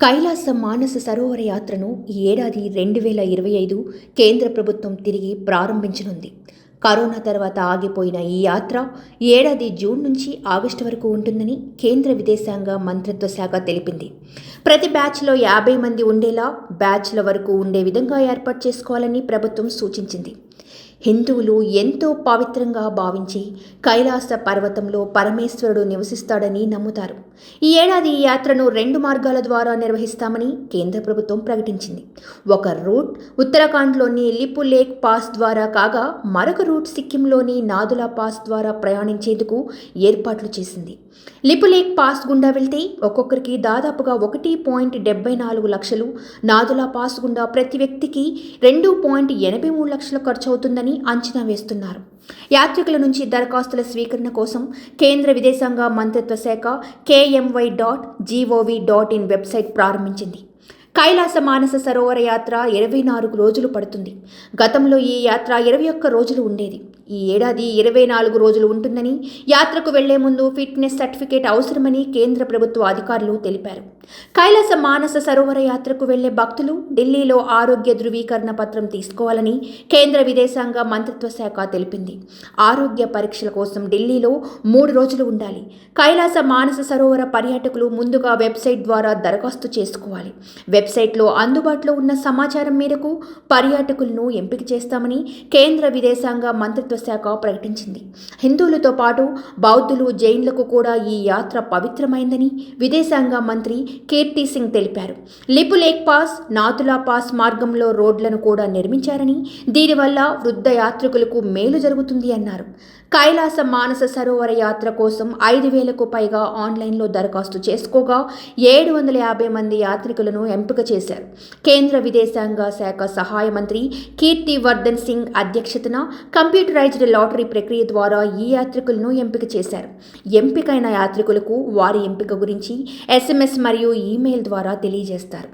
కైలాస మానస సరోవర యాత్రను ఈ ఏడాది రెండు వేల ఇరవై ఐదు కేంద్ర ప్రభుత్వం తిరిగి ప్రారంభించనుంది. కరోనా తర్వాత ఆగిపోయిన ఈ యాత్ర ఏడాది జూన్ నుంచి ఆగస్టు వరకు ఉంటుందని కేంద్ర విదేశాంగ మంత్రిత్వ శాఖ తెలిపింది. ప్రతి బ్యాచ్లో యాభై మంది ఉండేలా బ్యాచ్ల వరకు ఉండే విధంగా ఏర్పాటు చేసుకోవాలని ప్రభుత్వం సూచించింది. హిందువులు ఎంతో పవిత్రంగా భావించి కైలాస పర్వతంలో పరమేశ్వరుడు నివసిస్తాడని నమ్ముతారు. ఈ ఏడాది ఈ యాత్రను రెండు మార్గాల ద్వారా నిర్వహిస్తామని కేంద్ర ప్రభుత్వం ప్రకటించింది. ఒక రూట్ ఉత్తరాఖండ్లోని లిపు లేక్ పాస్ ద్వారా కాగా మరొక రూట్ సిక్కింలోని నాదులా పాస్ ద్వారా ప్రయాణించేందుకు ఏర్పాట్లు చేసింది. లిపు లేక్ పాస్ గుండా వెళ్తే ఒక్కొక్కరికి దాదాపుగా ఒకటి పాయింట్ డెబ్బై నాలుగు లక్షలు నాదులా పాస్ గుండా ప్రతి వ్యక్తికి రెండు పాయింట్ ఎనభై మూడు లక్షలు ఖర్చు అవుతుందని అంచనా వేస్తున్నారు. యాత్రికుల నుంచి దరఖాస్తుల స్వీకరణ కోసం కేంద్ర విదేశాంగ మంత్రిత్వ శాఖ KMY dot GOV dot IN website ప్రారంభించింది. కైలాస మానస సరోవర యాత్ర ఇరవై నాలుగు రోజులు పడుతుంది. గతంలో ఈ యాత్ర ఇరవై ఒక్క రోజులు ఉండేది. ఈ ఏడాది ఇరవై నాలుగు రోజులు ఉంటుందని యాత్రకు వెళ్ళే ముందు ఫిట్నెస్ సర్టిఫికేట్ అవసరమని కేంద్ర ప్రభుత్వ అధికారులు తెలిపారు. కైలాస మానస సరోవర యాత్రకు వెళ్ళే భక్తులు ఢిల్లీలో ఆరోగ్య ధృవీకరణ పత్రం తీసుకోవాలని కేంద్ర విదేశాంగ మంత్రిత్వ శాఖ తెలిపింది. ఆరోగ్య పరీక్షల కోసం ఢిల్లీలో మూడు రోజులు ఉండాలి. కైలాస మానస సరోవర పర్యాటకులు ముందుగా వెబ్సైట్ ద్వారా దరఖాస్తు చేసుకోవాలి. వెబ్ వెబ్సైట్లో అందుబాటులో ఉన్న సమాచారం మేరకు పర్యాటకులను ఎంపిక చేస్తామని కేంద్ర విదేశాంగ మంత్రిత్వ శాఖ ప్రకటించింది. హిందువులతో పాటు బౌద్ధులు జైన్లకు కూడా ఈ యాత్ర పవిత్రమైందని విదేశాంగ మంత్రి కీర్తి సింగ్ తెలిపారు. Lipulekh pass Nathu La pass మార్గంలో రోడ్లను కూడా నిర్మించారని దీనివల్ల వృద్ధ యాత్రికులకు మేలు జరుగుతుంది అన్నారు. కైలాస మానస సరోవర యాత్ర కోసం ఐదు వేలకు పైగా ఆన్లైన్లో దరఖాస్తు చేసుకోగా ఏడు వందల యాభై మంది యాత్రికులను ఎంపిక చేశారు. కేంద్ర విదేశాంగ శాఖ సహాయ మంత్రి కీర్తి వర్ధన్ సింగ్ అధ్యక్షతన కంప్యూటరైజ్డ్ లాటరీ ప్రక్రియ ద్వారా ఈ యాత్రికులను ఎంపిక చేశారు. ఎంపికైన యాత్రికులకు వారి ఎంపిక గురించి ఎస్ఎంఎస్ మరియు ఈమెయిల్ ద్వారా తెలియజేస్తారు.